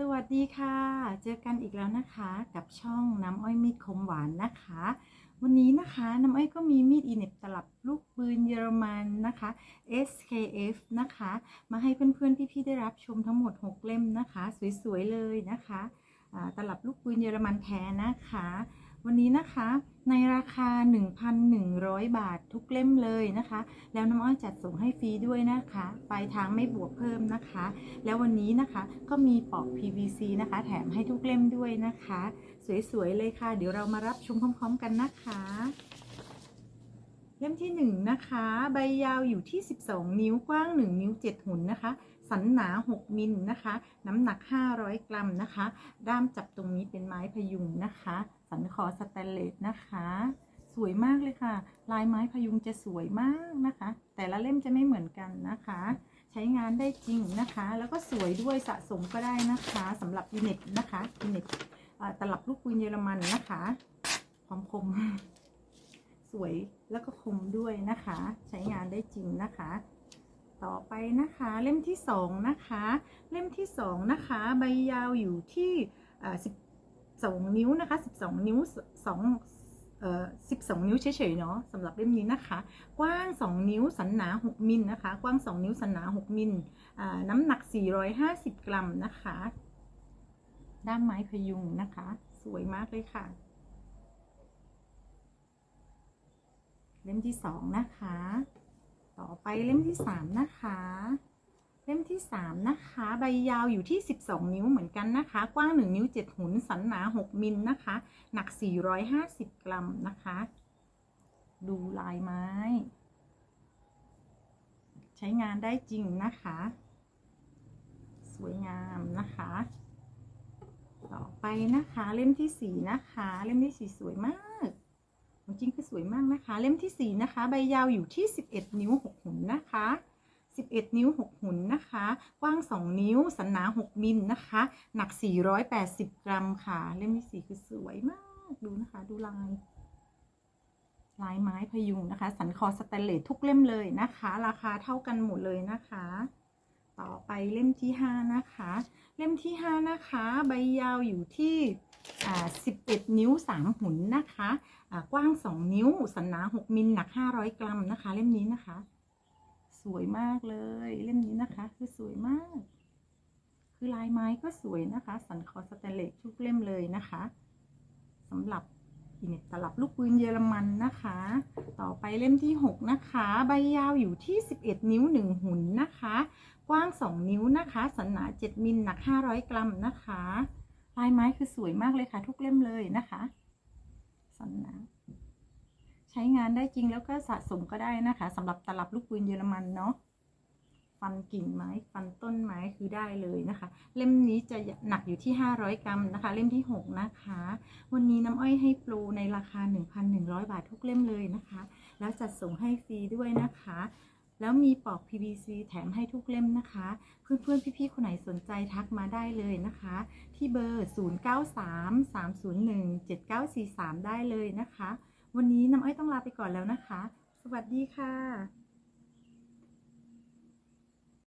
สวัสดีค่ะ เจอกันอีกแล้วนะคะกับช่องน้ำอ้อยมีดคมหวานนะคะ วันนี้นะคะน้ำอ้อยก็มีมีดอีเน็บตลับลูกปืนเยอรมันนะคะ SKF นะคะ มาให้เพื่อนๆพี่ๆได้รับชมทั้งหมด 6 เล่มนะคะ สวยๆเลยนะคะตลับลูกปืนเยอรมันแท้นะคะ วันนี้นะคะในราคา 1,100 บาททุกเล่มเลยนะคะ แล้วน้ำอ้อยจัดส่งให้ฟรีด้วยนะคะปลายทางไม่บวกเพิ่มนะคะ แล้ววันนี้นะคะก็มีปอก PVC นะคะ แถมให้ทุกเล่มด้วยนะคะ สวยๆเลยค่ะ เดี๋ยวเรามารับชมพร้อมๆกันนะคะ เล่มที่ 1 นะคะ ใบยาวอยู่ที่ 12 นิ้วกว้าง 1 นิ้ว 7 หุ่นนะคะ สันหนา 6 มิลนะคะ น้ำหนัก 500 กรัมนะคะ ด้ามจับตรงนี้เป็นไม้พยุงนะคะ สันคอสแตนเลสนะคะ สวยมากเลยค่ะ ลายไม้พยุงจะสวยมากนะคะ แต่ละเล่มจะไม่เหมือนกันนะคะ ใช้งานได้จริงนะคะ แล้วก็สวยด้วยสะสมก็ได้นะคะสำหรับยูเน็ตนะคะยูเน็ตตลับลูกปืนเยอรมันนะคะความคม สวยแล้วก็คมด้วยนะคะ ใช้งานได้จริงนะคะ ต่อไปนะคะ เล่มที่สองนะคะ เล่มที่สองนะคะ ใบยาวอยู่ที่สิบสองนิ้วนะคะสิบสองนิ้วสองเอ่อสิบสองนิ้วเฉยๆเนาะสำหรับเล่มนี้นะคะ กว้าง 2 นิ้วสันหนา 6 มิลนะคะ กว้าง 2 นิ้วสันหนา 6 มิลอ่าน้ำหนัก 450 กรัมนะคะ ด้ามไม้พยุงนะคะ สวยมากเลยค่ะ เล่มที่ 2 นะคะ ต่อไปเล่มที่3นะคะ เล่มที่3นะคะ ใบยาวอยู่ที่12นิ้วเหมือนกันนะคะ กว้าง1นิ้ว7หุน สันหนา6มิลนะคะ หนัก450กรัมนะคะ ดูลายไม้ ใช้งานได้จริงนะคะ สวยงามนะคะต่อไปนะคะเล่มที่สี่นะคะ เล่มที่สี่สวยมาก จริงคือสวยมากนะคะ เล่มที่สี่นะคะ ใบยาวอยู่ที่ 11 นิ้ว 6 หุนนะคะ 11 นิ้ว 6 หุนนะคะ กว้าง 2 นิ้ว สันหนา 6 มิลนะคะ หนัก 480 กรัมค่ะ เล่มที่สี่คือสวยมาก ดูนะคะ ดูลาย ลายไม้พยุงนะคะ สันคอสแตนเลสทุกเล่มเลยนะคะ ราคาเท่ากันหมดเลยนะคะ ต่อไปเล่มที่ 5 นะคะ เล่มที่ 5 นะคะ ใบยาวอยู่ที่ 11 นิ้ว 3 หุนนะคะกว้าง 2 นิ้ว สันหนา 6 มิลหนัก 500 กรัมนะคะ เล่มนี้นะคะ สวยมากเลย เล่มนี้นะคะ คือสวยมาก คือลายไม้ก็สวยนะคะ สันคอสแตนเลสทุกเล่มเลยนะคะสำหรับอินเน็ตตลับลูกปืนเยอรมันนะคะ ต่อไปเล่มที่ 6 นะคะ ใบยาวอยู่ที่ 11 นิ้ว 1 หุ่นนะคะ กว้าง 2 นิ้วนะคะ สันหนา 7 มิลหนัก 500 กรัมนะคะ ลายไม้คือสวยมากเลยค่ะ ทุกเล่มเลยนะคะสนนาใช้งานได้จริงแล้วก็สะสมก็ได้นะคะสำหรับตลับลูกปืนเยอรมันเนาะฟันกิ่งไม้ฟันต้นไม้คือได้เลยนะคะ เล่มนี้จะหนักอยู่ที่ 500 กรัมนะคะ เล่มที่ 6 นะคะ วันนี้น้ำอ้อยให้โปรในราคา 1,100 บาททุกเล่มเลยนะคะ แล้วจัดส่งให้ฟรีด้วยนะคะ แล้วมีปลอก PVC แถมให้ทุกเล่มนะคะ เพื่อนๆ พี่ๆ คนไหนสนใจทักมาได้เลยนะคะ ที่เบอร์ 0933017943 ได้เลยนะคะ วันนี้น้ำอ้อยต้องลาไปก่อนแล้วนะคะ สวัสดีค่ะ